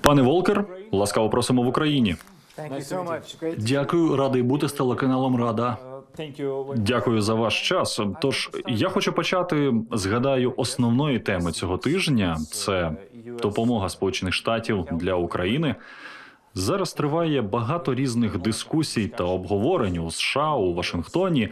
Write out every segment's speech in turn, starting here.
Пане Волкер, ласкаво просимо в Україні. Дякую, радий бути з телеканалом Рада. Thank. Дякую за ваш час. Тож я хочу почати. Згадаю, основної теми цього тижня це допомога Сполучених Штатів для України. Зараз триває багато різних дискусій та обговорень у США у Вашингтоні.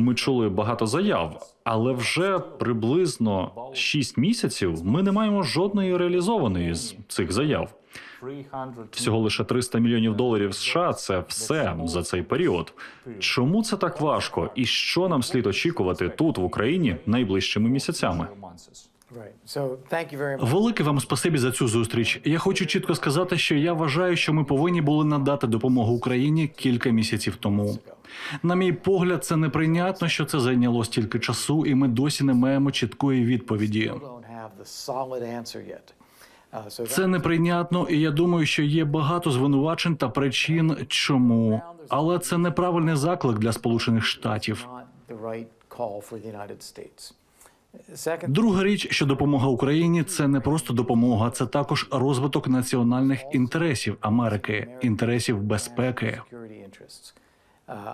Ми чули багато заяв, але вже приблизно 6 місяців ми не маємо жодної реалізованої з цих заяв. 300 Всього лише 300 мільйонів доларів США це все за цей період. Чому це так важко? І що нам слід очікувати тут в Україні найближчими місяцями? Велике вам спасибі за цю зустріч. Я хочу чітко сказати, що я вважаю, що ми повинні були надати допомогу Україні кілька місяців тому. На мій погляд, це неприйнятно, що це зайняло стільки часу, і ми досі не маємо чіткої відповіді. Uh, Це неприйнятно, і я думаю, що є багато звинувачень та причин, чому. Але це неправильний заклик для Сполучених Штатів. Друга річ, що допомога Україні це не просто допомога, це також розвиток національних інтересів Америки, інтересів безпеки.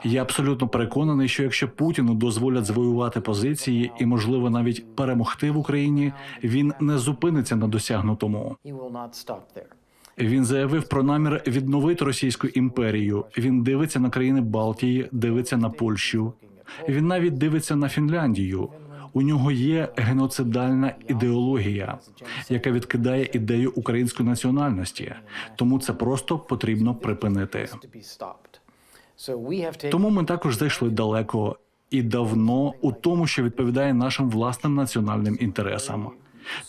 Я абсолютно переконаний, що якщо Путіну дозволять звоювати позиції і, можливо, навіть перемогти в Україні, він не зупиниться на досягнутому. Він заявив про намір відновити Російську імперію. Він дивиться на країни Балтії, дивиться на Польщу. Він навіть дивиться на Фінляндію. У нього є геноцидальна ідеологія, яка відкидає ідею української національності. Тому це просто потрібно припинити. Тому ми також зайшли далеко і давно у тому, що відповідає нашим власним національним інтересам.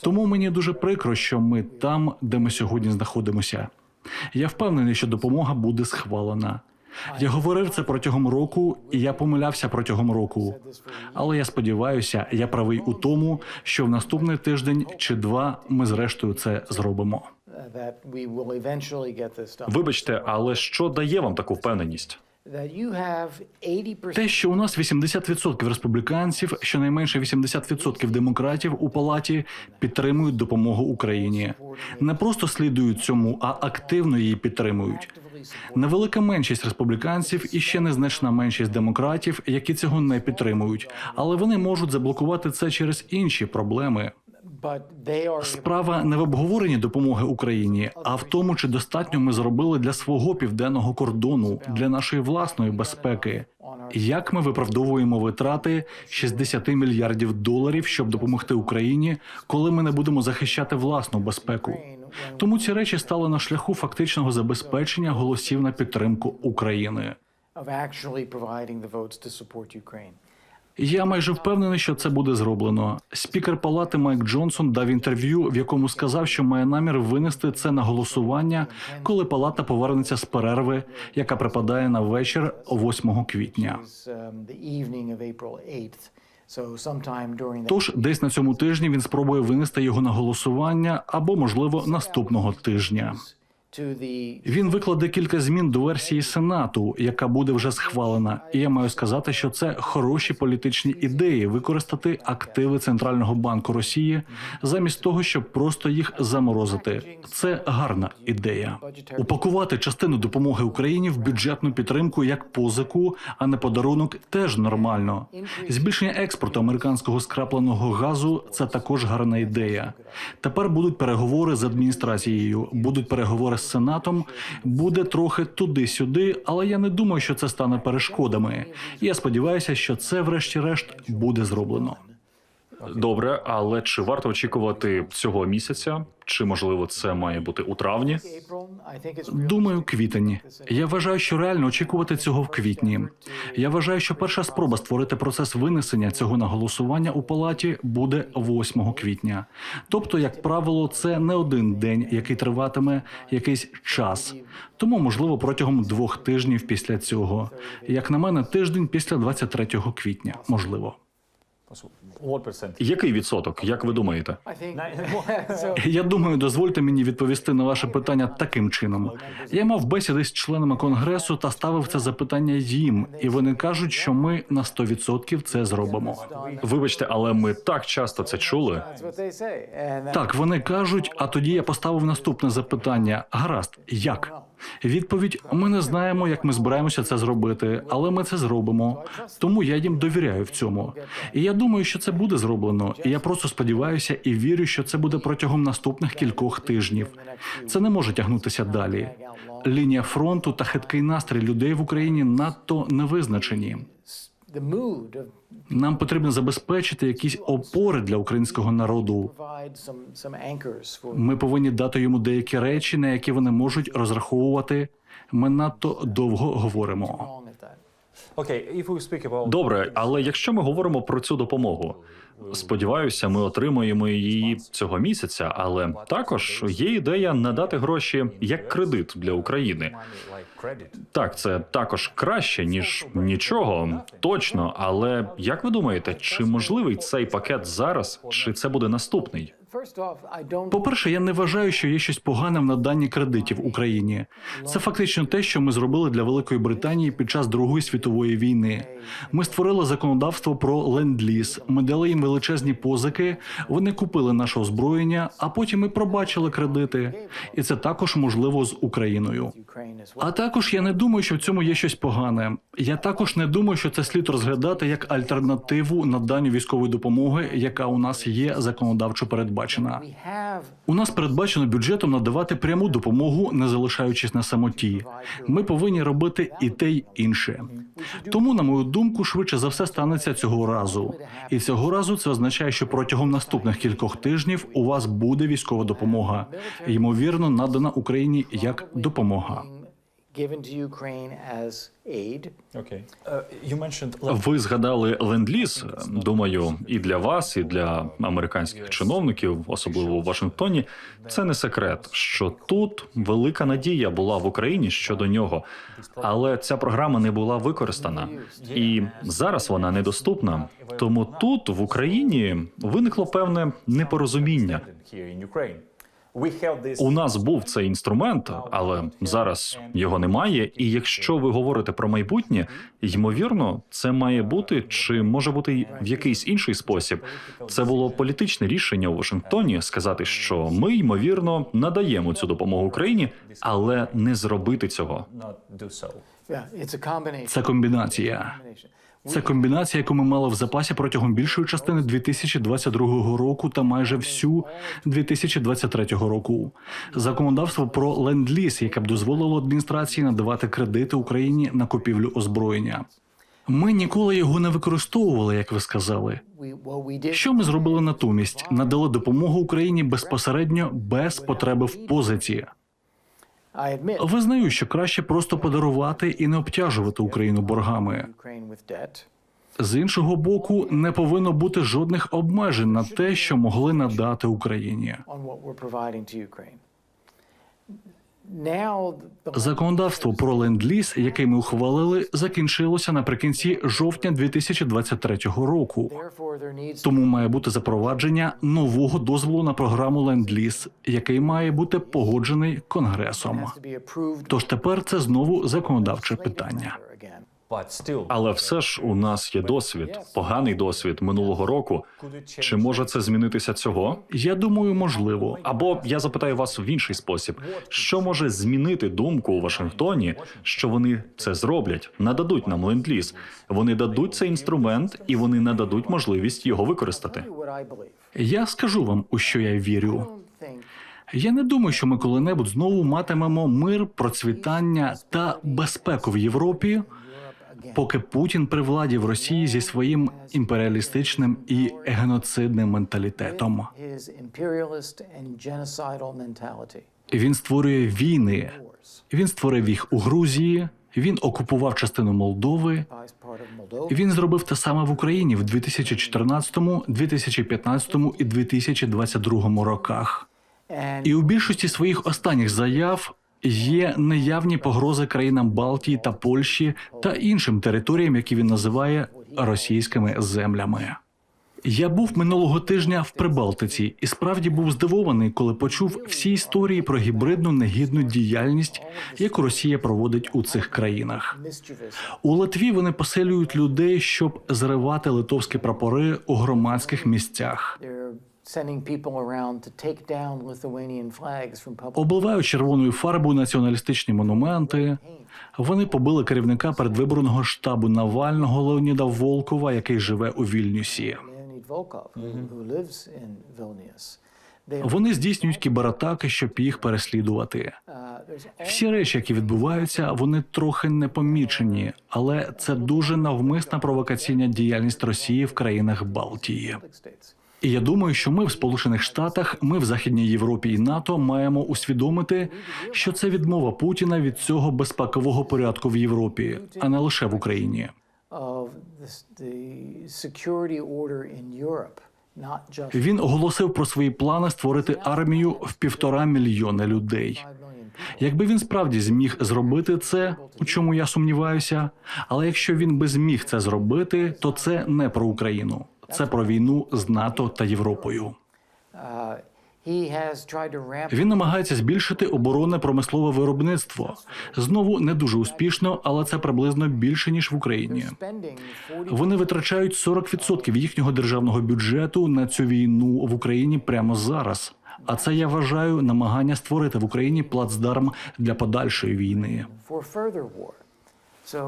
Тому мені дуже прикро, що ми там, де ми сьогодні знаходимося. Я впевнений, що допомога буде схвалена. Я говорив це протягом року, і я помилявся протягом року. Але я сподіваюся, я правий у тому, що в наступний тиждень чи два ми зрештою це зробимо. Вибачте, але що дає вам таку впевненість? That you have 80% Те, що у нас 80% республіканців, щонайменше 80% демократів у палаті підтримують допомогу Україні, не просто слідують цьому, а активно її підтримують. Невелика меншість республіканців і ще незначна меншість демократів, які цього не підтримують, але вони можуть заблокувати це через інші проблеми. Справа не в обговоренні допомоги Україні, а в тому, чи достатньо ми зробили для свого південного кордону, для нашої власної безпеки. Як ми виправдовуємо витрати 60 мільярдів доларів, щоб допомогти Україні, коли ми не будемо захищати власну безпеку? Тому ці речі стали на шляху фактичного забезпечення голосів на підтримку України. Я майже впевнений, що це буде зроблено. Спікер палати Майк Джонсон дав інтерв'ю, в якому сказав, що має намір винести це на голосування, коли палата повернеться з перерви, яка припадає на вечір 8 квітня. It's the evening of April 8th. So sometime during that Тож десь на цьому тижні він спробує винести його на голосування або, можливо, наступного тижня. Він викладе кілька змін до версії Сенату, яка буде вже схвалена. І я маю сказати, що це хороші політичні ідеї використати активи центрального банку Росії замість того, щоб просто їх заморозити. Це гарна ідея. Упакувати частину допомоги Україні в бюджетну підтримку як позику, а не подарунок, теж нормально. Збільшення експорту американського скрапленого газу це також гарна ідея. Тепер будуть переговори з адміністрацією, будуть переговори з сенатом. Буде трохи туди-сюди, але я не думаю, що це стане перешкодами. Я сподіваюся, що це, врешті-решт, буде зроблено. Добре, але чи варто очікувати цього місяця? Чи можливо це має бути у травні? Думаю, квітень. Я вважаю, що реально очікувати цього в квітні. Я вважаю, що перша спроба створити процес винесення цього на голосування у палаті буде 8 квітня. Тобто, як правило, це не один день, який триватиме якийсь час. Тому, можливо, протягом двох тижнів після цього. Як на мене, тиждень після 23 квітня, можливо. Який відсоток, як ви думаєте? Я думаю, дозвольте мені відповісти на ваше питання таким чином. Я мав бесіди з членами конгресу та ставив це запитання їм, і вони кажуть, що ми на 100% це зробимо. Вибачте, але ми так часто це чули. They Так, вони кажуть, а тоді я поставив наступне запитання: гаразд, як? Відповідь: ми не знаємо, як ми збираємося це зробити, але ми це зробимо. Тому я їм довіряю в цьому. І я думаю, що це буде зроблено. І я просто сподіваюся і вірю, що це буде протягом наступних кількох тижнів. Це не може тягнутися далі. Лінія фронту та хиткий настрій людей в Україні надто невизначені. Нам потрібно забезпечити якісь опори для українського народу. Ми повинні дати йому деякі речі, на які вони можуть розраховувати. Ми надто довго говоримо. long at that. Okay, if we speak about Добре, але якщо ми говоримо про цю допомогу, сподіваюся, ми отримаємо її цього місяця. Але також є ідея надати гроші як кредит для України. Так, це також краще ніж нічого, точно. Але як ви думаєте, чи можливий цей пакет зараз, чи це буде наступний? По-перше, я не вважаю, що є щось погане в наданні кредитів Україні. Це фактично те, що ми зробили для Великої Британії під час Другої світової війни. Ми створили законодавство про ленд-ліз. Ми дали їм величезні позики. Вони купили наше озброєння, а потім ми пробачили кредити. І це також можливо з Україною. А також я не думаю, що в цьому є щось погане. Я також не думаю, що це слід розглядати як альтернативу наданню військової допомоги, яка у нас є законодавчо передбачена. Have У нас передбачено бюджетом надавати пряму допомогу, не залишаючись на самоті. Ми повинні робити і те, й інше. Тому, на мою думку, швидше за все станеться цього разу. І цього разу це означає, що протягом наступних кількох тижнів у вас буде військова допомога, ймовірно, надана Україні як допомога. Given to Ukraine as aid. okay. Uh, you mentioned Ви згадали ленд-ліз. Думаю, і для вас, і для американських чиновників, особливо у Вашингтоні, це не секрет, що тут велика надія була в Україні щодо нього, але ця програма не була використана, і зараз вона недоступна. Тому тут в Україні виникло певне непорозуміння. У нас був цей інструмент, але зараз його немає. І якщо ви говорите про майбутнє, ймовірно, це має бути чи може бути й в якийсь інший спосіб. Це було політичне рішення у Вашингтоні сказати, що ми ймовірно надаємо цю допомогу Україні, але не зробити цього. Це комбінація. Це комбінація, яку ми мали в запасі протягом більшої частини 2022 року та майже всю 2023 року. Законодавство про ленд-ліз, яке б дозволило адміністрації надавати кредити Україні на купівлю озброєння. Ми ніколи його не використовували, як ви сказали. Що ми зробили натомість? Надали допомогу Україні безпосередньо без потреби в позиції. Визнаю, що краще просто подарувати і не обтяжувати Україну боргами. З іншого боку, не повинно бути жодних обмежень на те, що могли надати Україні. on what we're providing to Ukraine. Now, the Законодавство про ленд-ліз, яке ми ухвалили, закінчилося наприкінці жовтня 2023 року. Тому має бути запровадження нового дозволу на програму ленд-ліз, який має бути погоджений конгресом. Тож тепер це знову законодавче питання. Але все ж у нас є досвід, поганий досвід минулого року. Чи може це змінитися цього? Я думаю, можливо. Або я запитаю вас в інший спосіб: що може змінити думку у Вашингтоні, що вони це зроблять, нададуть нам ленд-ліз? Вони дадуть цей інструмент і вони нададуть можливість його використати. Я скажу вам, у що я вірю. Я не думаю, що ми коли-небудь знову матимемо мир, процвітання та безпеку в Європі, поки Путін при владі в Росії зі своїм імперіалістичним і геноцидним менталітетом. Він створює війни. Він створив їх у Грузії. Він окупував частину Молдови. Він зробив те саме в Україні в 2014, 2015 і 2022 роках. І у більшості своїх останніх заяв є неявні погрози країнам Балтії та Польщі та іншим територіям, які він називає російськими землями. Я був минулого тижня в Прибалтиці і справді був здивований, коли почув всі історії про гібридну негідну діяльність, яку Росія проводить у цих країнах. У Литві вони поселюють людей, щоб зривати литовські прапори у громадських місцях. They're sending people around to take down Lithuanian flags from public. Обливають червоною фарбою націоналістичні монументи. Вони побили керівника передвиборного штабу Навального Леоніда Волкова, який живе у Вільнюсі. Вони здійснюють кібератаки, щоб їх переслідувати. uh, Всі речі, які відбуваються, вони трохи непомічені, але це дуже навмисна провокаційна діяльність Росії в країнах Балтії. І я думаю, що ми в Сполучених Штатах, ми в Західній Європі і НАТО маємо усвідомити, що це відмова Путіна від цього безпекового порядку в Європі, а не лише в Україні. Він оголосив про свої плани створити армію в півтора мільйона людей. 5 million people. Якби він справді зміг зробити це, у чому я сумніваюся, але якщо він би зміг це зробити, то це не про Україну, це про війну з НАТО та Європою. Він намагається збільшити оборонне промислове виробництво. Знову не дуже успішно, але це приблизно більше ніж в Україні. spending 40 Вони витрачають 40% їхнього державного бюджету на цю війну в Україні прямо зараз. А це я вважаю намагання створити в Україні плацдарм для подальшої війни.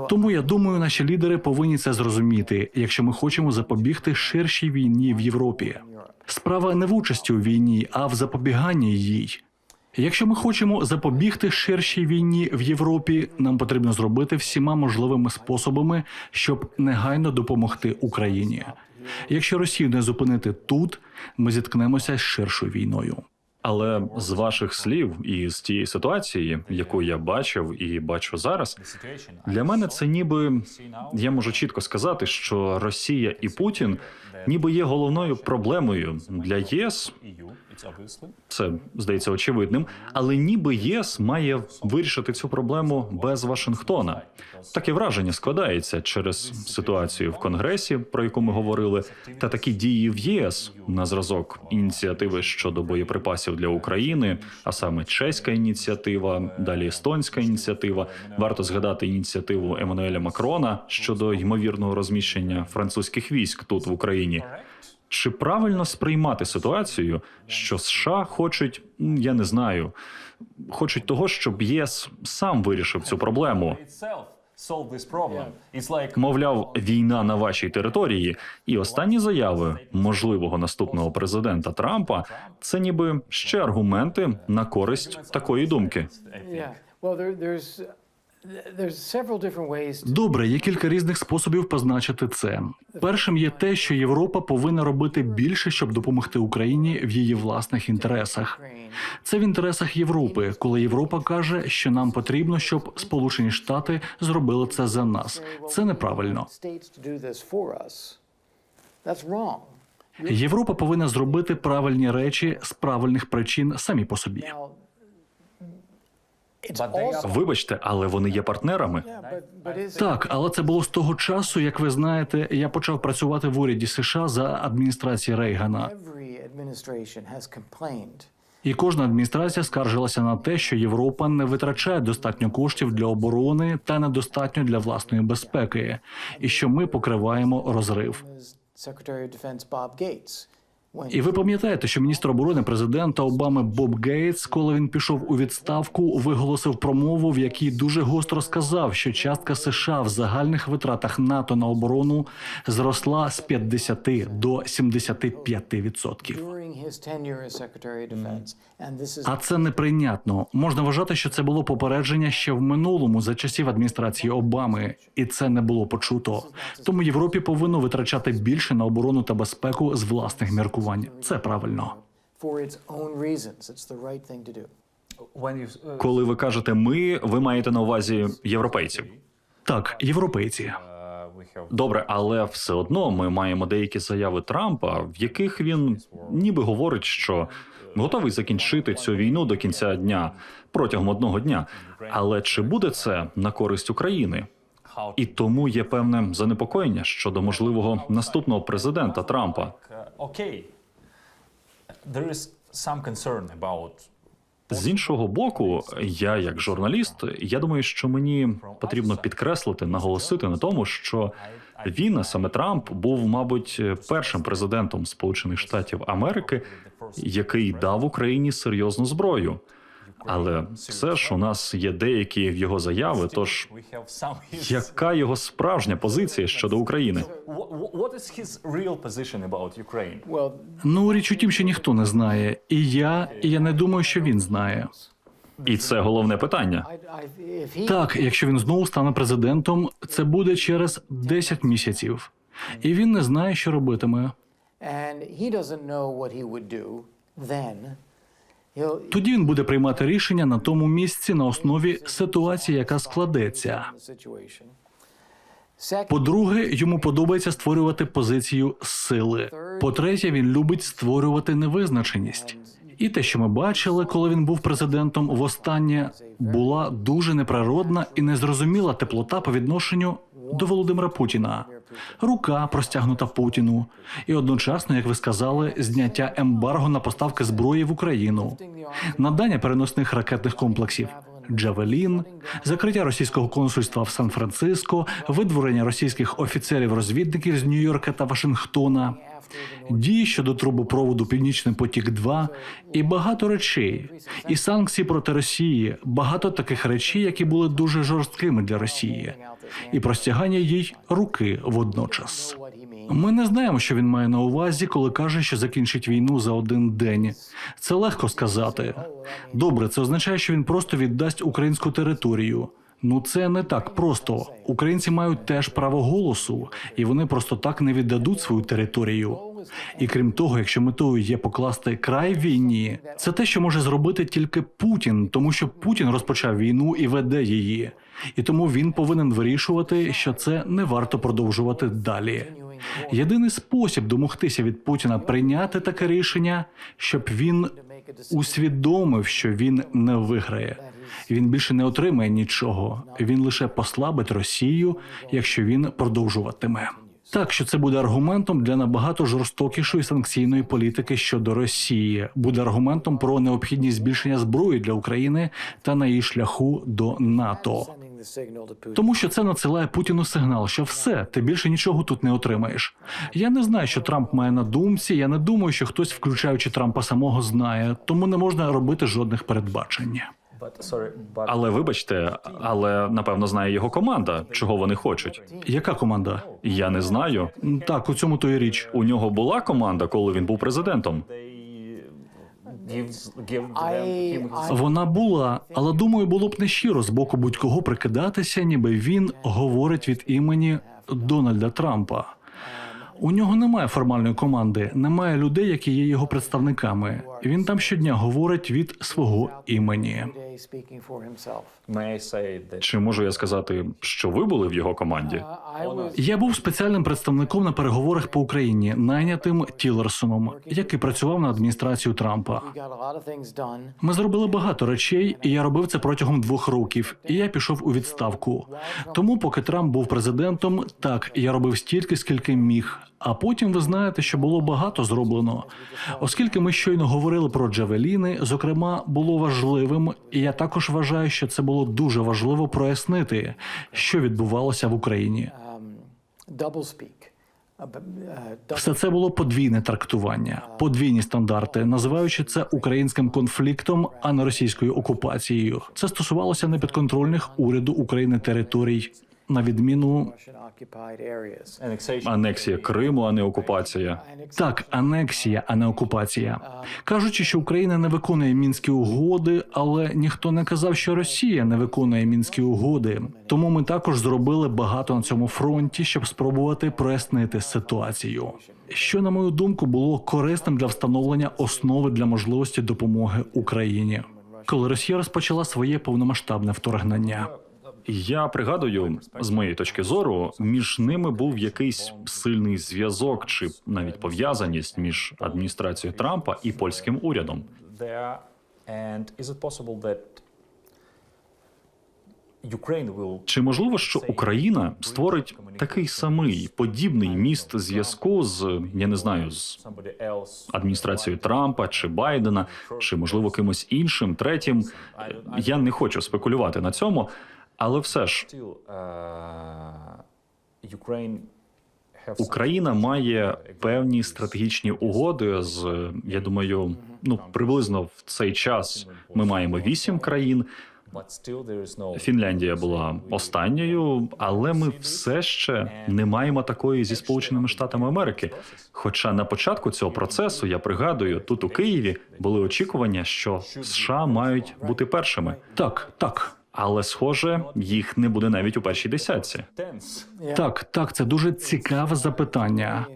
Тому я думаю, наші лідери повинні це зрозуміти, якщо ми хочемо запобігти ширшій війні в Європі. Справа не в участі у війні, а в запобіганні їй. Якщо ми хочемо запобігти ширшій війні в Європі, нам потрібно зробити всіма можливими способами, щоб негайно допомогти Україні. Якщо Росію не зупинити тут, ми зіткнемося з ширшою війною. Але з ваших слів і з тієї ситуації, яку я бачив і бачу зараз, для мене це ніби я можу чітко сказати, що Росія і Путін ніби є головною проблемою для ЄС. Це здається очевидним, але ніби ЄС має вирішити цю проблему без Вашингтона. Таке враження складається через ситуацію в Конгресі, про яку ми говорили, та такі дії в ЄС на зразок ініціативи щодо боєприпасів для України, а саме чеська ініціатива, далі естонська ініціатива. Варто згадати ініціативу Еммануеля Макрона щодо ймовірного розміщення французьких військ тут в Україні. Чи правильно сприймати ситуацію, що США хочуть, я не знаю, хочуть того, щоб ЄС сам вирішив цю проблему? Мовляв, війна на вашій території, і останні заяви можливого наступного президента Трампа це ніби ще аргументи на користь такої думки. Добре, є кілька різних способів позначити це. Першим є те, що Європа повинна робити більше, щоб допомогти Україні в її власних інтересах. Це в інтересах Європи, коли Європа каже, що нам потрібно, щоб Сполучені Штати зробили це за нас. Це неправильно. Європа повинна зробити правильні речі з правильних причин самі по собі. Вибачте, але вони є партнерами. Так, але це було з того часу, як ви знаєте, я почав працювати в уряді США за адміністрації Рейгана. І кожна адміністрація скаржилася на те, що Європа не витрачає достатньо коштів для оборони та недостатньо для власної безпеки, і що ми покриваємо розрив. І ви пам'ятаєте, що міністр оборони президента Обами Боб Гейтс, коли він пішов у відставку, виголосив промову, в якій дуже гостро сказав, що частка США в загальних витратах НАТО на оборону зросла з 50 до 75 відсотків. А це неприйнятно. Можна вважати, що це було попередження ще в минулому за часів адміністрації Обами, і це не було почуто. Тому Європі повинно витрачати більше на оборону та безпеку з власних міркувань. Це правильно. uh, Коли ви кажете ми, ви маєте на увазі європейців. Так, європейці. uh, Добре, але все одно ми маємо деякі заяви Трампа, в яких він ніби говорить, що готовий закінчити цю війну до кінця дня протягом одного дня. Але чи буде це на користь України? І тому є певне занепокоєння щодо можливого наступного президента Трампа. З іншого боку, я як журналіст, я думаю, що мені потрібно підкреслити, наголосити на тому, що він, а саме Трамп, був, мабуть, першим президентом Сполучених Штатів Америки, який дав Україні серйозну зброю. Але все ж у нас є деякі його заяви. Тож яка його справжня позиція щодо України? Ну річ у тім, що ніхто не знає, і я, і я не думаю, що він знає. І це головне питання. Так, якщо він знову стане президентом, це буде через 10 місяців, і він не знає, що робитиме. and he doesn't know what he would do, then Тоді він буде приймати рішення на тому місці на основі ситуації, яка складеться. По-друге, йому подобається створювати позицію сили. По-третє, він любить створювати невизначеність. І те, що ми бачили, коли він був президентом, востаннє була дуже неприродна і незрозуміла теплота по відношенню до Володимира Путіна. Рука простягнута Путіну, і одночасно, як ви сказали, зняття ембарго на поставки зброї в Україну, надання переносних ракетних комплексів. Джавелін, закриття російського консульства в Сан-Франциско, видворення російських офіцерів-розвідників з Нью-Йорка та Вашингтона, дії щодо трубопроводу Північний потік 2 і багато речей, і санкції проти Росії, багато таких речей, які були дуже жорсткими для Росії, і простягання їй руки водночас. Ми не знаємо, що він має на увазі, коли каже, що закінчить війну за один день. Це легко сказати. Добре, це означає, що він просто віддасть українську територію. Ну це не так просто. Українці мають теж право голосу, і вони просто так не віддадуть свою територію. І крім того, якщо метою є покласти край війні, це те, що може зробити тільки Путін, тому що Путін розпочав війну і веде її. І тому він повинен вирішувати, що це не варто продовжувати далі. Єдиний спосіб домогтися від Путіна прийняти таке рішення, щоб він усвідомив, що він не виграє. Він більше не отримає нічого. Він лише послабить Росію, якщо він продовжуватиме. Так, що це буде аргументом для набагато жорстокішої санкційної політики щодо Росії, буде аргументом про необхідність збільшення зброї для України та на її шляху до НАТО. Тому що це надсилає Путіну сигнал, що все, ти більше нічого тут не отримаєш. Я не знаю, що Трамп має на думці. Я не думаю, що хтось, включаючи Трампа самого, знає, тому не можна робити жодних передбачень. Але вибачте, але напевно знає його команда, чого вони хочуть. Яка команда? Я не знаю. Так, у цьому то і річ. У нього була команда, коли він був президентом. Вона була, але думаю, було б нещиро з боку будь-кого прикидатися, ніби він говорить від імені Дональда Трампа. У нього немає формальної команди, немає людей, які є його представниками. Він там щодня говорить від свого імені. Чи можу я сказати, що ви були в його команді? Я був спеціальним представником на переговорах по Україні, найнятим Тілерсоном, який працював на адміністрацію Трампа. Ми зробили багато речей, і я робив це протягом двох років. І я пішов у відставку. Тому, поки Трамп був президентом, так я робив стільки, скільки міг. А потім ви знаєте, що було багато зроблено. Оскільки ми щойно говорили про Джавеліни, зокрема, було важливим, і я також вважаю, що це було дуже важливо прояснити, що відбувалося в Україні. Все це було подвійне трактування, подвійні стандарти, називаючи це українським конфліктом, а не російською окупацією. Це стосувалося непідконтрольних уряду України територій, на відміну Анексія Криму, а не окупація. так, анексія, а не окупація. Кажучи, що Україна не виконує мінські угоди, але ніхто не казав, що Росія не виконує мінські угоди. Тому ми також зробили багато на цьому фронті, щоб спробувати прояснити ситуацію. Що, на мою думку, було корисним для встановлення основи для можливості допомоги Україні, коли Росія розпочала своє повномасштабне вторгнення. Я пригадую, з моєї точки зору, між ними був якийсь сильний зв'язок чи навіть пов'язаність між адміністрацією Трампа і польським урядом. Чи можливо, що Україна створить такий самий подібний міст зв'язку з я не знаю з адміністрацією Трампа чи Байдена, чи можливо кимось іншим, третім? Я не хочу спекулювати на цьому, але все ж Україна має певні стратегічні угоди з я думаю, ну приблизно в цей час ми маємо вісім країн. Фінляндія була останньою, але ми все ще не маємо такої зі Сполученими Штатами Америки. Хоча на початку цього процесу я пригадую, тут у Києві були очікування, що США мають бути першими. Так, так. Але схоже, їх не буде навіть у першій десятці. Так, так, це дуже цікаве запитання.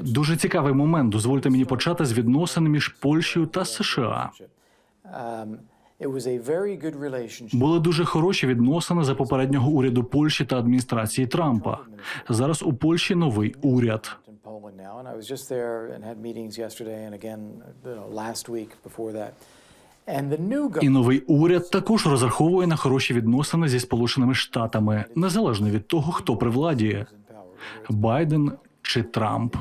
Дуже цікавий момент. Дозвольте мені почати з відносин між Польщею та США. Um. Були дуже хороші відносини за попереднього уряду Польщі та адміністрації Трампа. Зараз у Польщі новий уряд. Poland now, and I was just there and had meetings yesterday and again you know, last week before that. І новий уряд також розраховує на хороші відносини зі Сполученими Штатами, незалежно від того, хто при владі Байден чи Трамп.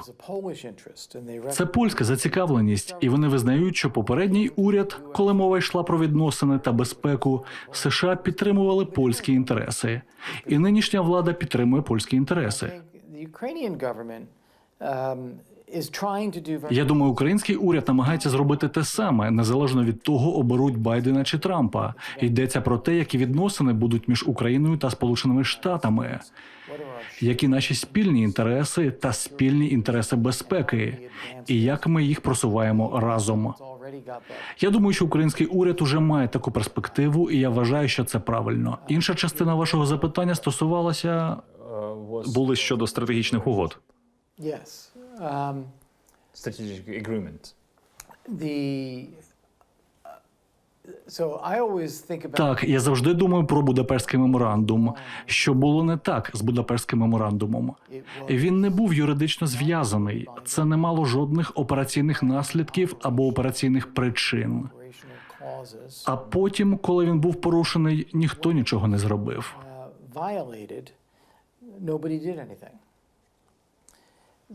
Це польська зацікавленість, і вони визнають, що попередній уряд, коли мова йшла про відносини та безпеку, США підтримували польські інтереси, і нинішня влада підтримує польські інтереси. Я думаю, український уряд намагається зробити те саме, незалежно від того, оберуть Байдена чи Трампа. Йдеться про те, які відносини будуть між Україною та Сполученими Штатами, які наші спільні інтереси та спільні інтереси безпеки, і як ми їх просуваємо разом. Я думаю, що український уряд уже має таку перспективу, і я вважаю, що це правильно. Інша частина вашого запитання стосувалася Uh, Були щодо стратегічних угод. Um, strategic agreement. the uh, so I always think about так. Я завжди думаю про Будапештський меморандум. Що було не так з Будапештським меморандумом? Він не був юридично зв'язаний. Це не мало жодних операційних наслідків або операційних причин. А потім, коли він був порушений, ніхто нічого не зробив.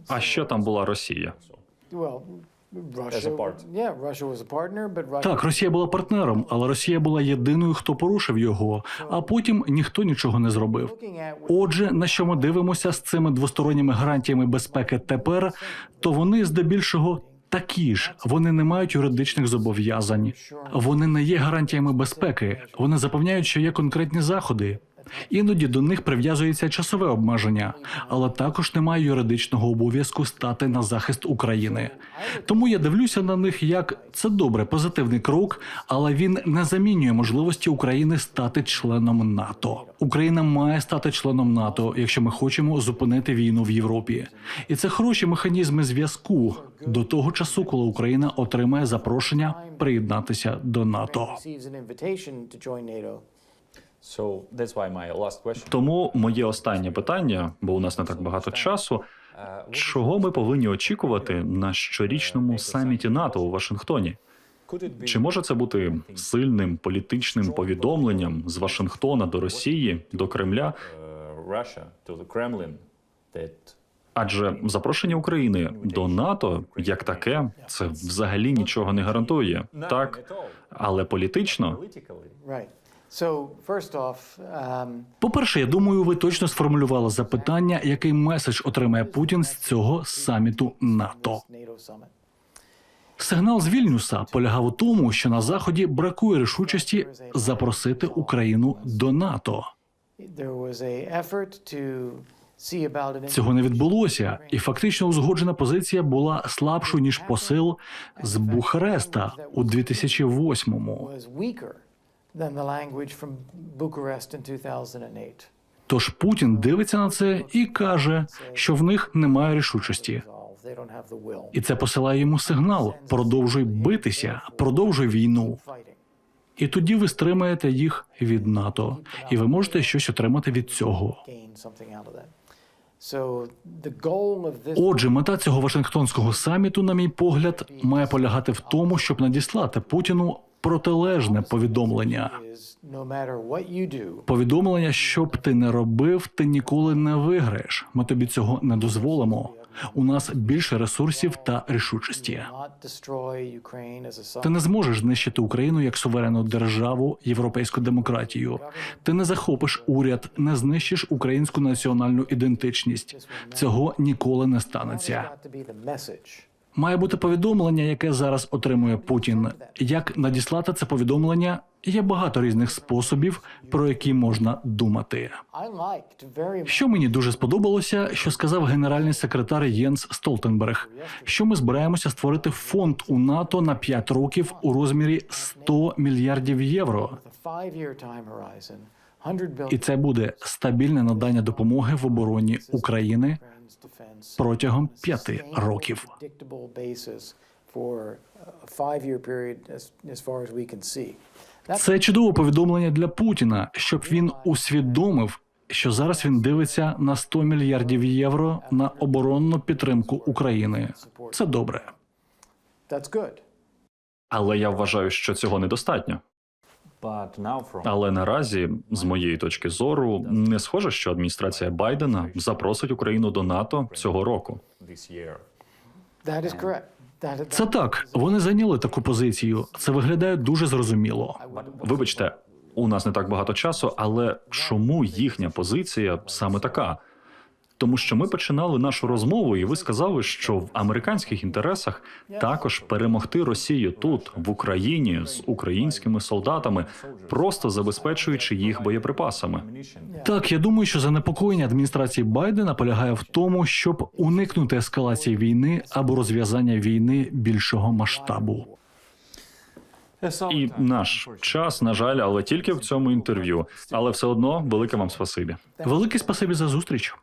А що там була Росія? Так, Росія була партнером, але Росія була єдиною, хто порушив його. А потім ніхто нічого не зробив. Отже, на що ми дивимося з цими двосторонніми гарантіями безпеки тепер, то вони здебільшого такі ж. Вони не мають юридичних зобов'язань. Вони не є гарантіями безпеки. Вони запевняють, що є конкретні заходи. Іноді до них прив'язується часове обмеження, але також немає юридичного обов'язку стати на захист України. Тому я дивлюся на них як це добре, позитивний крок, але він не замінює можливості України стати членом НАТО. Україна має стати членом НАТО, якщо ми хочемо зупинити війну в Європі. І це хороші механізми зв'язку до того часу, коли Україна отримає запрошення приєднатися до НАТО. Тому моє останнє питання, бо у нас не так багато часу. Чого ми повинні очікувати на щорічному саміті НАТО у Вашингтоні? Could Чи може це бути сильним політичним повідомленням з Вашингтона до Росії, до Кремля? uh, Russia to the Kremlin that Адже запрошення України до НАТО як таке це взагалі нічого не гарантує, так? але політично um, По-перше, я думаю, ви точно сформулювали запитання, який меседж отримає Путін з цього саміту НАТО. Сигнал з Вільнюса полягав у тому, що на заході бракує рішучості запросити Україну до НАТО. Цього не відбулося, і фактично узгоджена позиція була слабшою ніж посил з Бухареста у 2008-му. Than the language from Bucharest in 2008. Тож Путін дивиться на це і каже, що в них немає рішучості. І це посилає йому сигнал: продовжуй битися, продовжуй війну. І тоді ви стримаєте їх від НАТО, і ви можете щось отримати від цього. Отже, мета цього Вашингтонського саміту, на мій погляд, має полягати в тому, щоб надіслати Путіну протилежне повідомлення. Повідомлення, що б ти не робив, ти ніколи не виграєш. Ми тобі цього не дозволимо. У нас більше ресурсів та рішучості. Ти не зможеш знищити Україну як суверенну державу, європейську демократію. Ти не захопиш уряд, не знищиш українську національну ідентичність. Цього ніколи не станеться. Має бути повідомлення, яке зараз отримує Путін. Як надіслати це повідомлення? Є багато різних способів, про які можна думати. Що мені дуже сподобалося, що сказав генеральний секретар Єнс Столтенберг, що ми збираємося створити фонд у НАТО на 5 років у розмірі 100 мільярдів євро. the five-year time horizon, 100 І це буде стабільне надання допомоги в обороні України протягом п'яти років. Це чудове повідомлення для Путіна, щоб він усвідомив, що зараз він дивиться на 100 мільярдів євро на оборонну підтримку України. Це добре. Але я вважаю, що цього недостатньо. Але наразі, з моєї точки зору, не схоже, що адміністрація Байдена запросить Україну до НАТО цього року. Це так. Вони зайняли таку позицію. Це виглядає дуже зрозуміло. Вибачте, у нас не так багато часу, але чому їхня позиція саме така? Тому що ми починали нашу розмову, і ви сказали, що в американських інтересах також перемогти Росію тут, в Україні, з українськими солдатами, просто забезпечуючи їх боєприпасами. Так, я думаю, що занепокоєння адміністрації Байдена полягає в тому, щоб уникнути ескалації війни або розв'язання війни більшого масштабу. І наш час, на жаль, але тільки в цьому інтерв'ю. Але все одно велике вам спасибі. Велике спасибі за зустріч.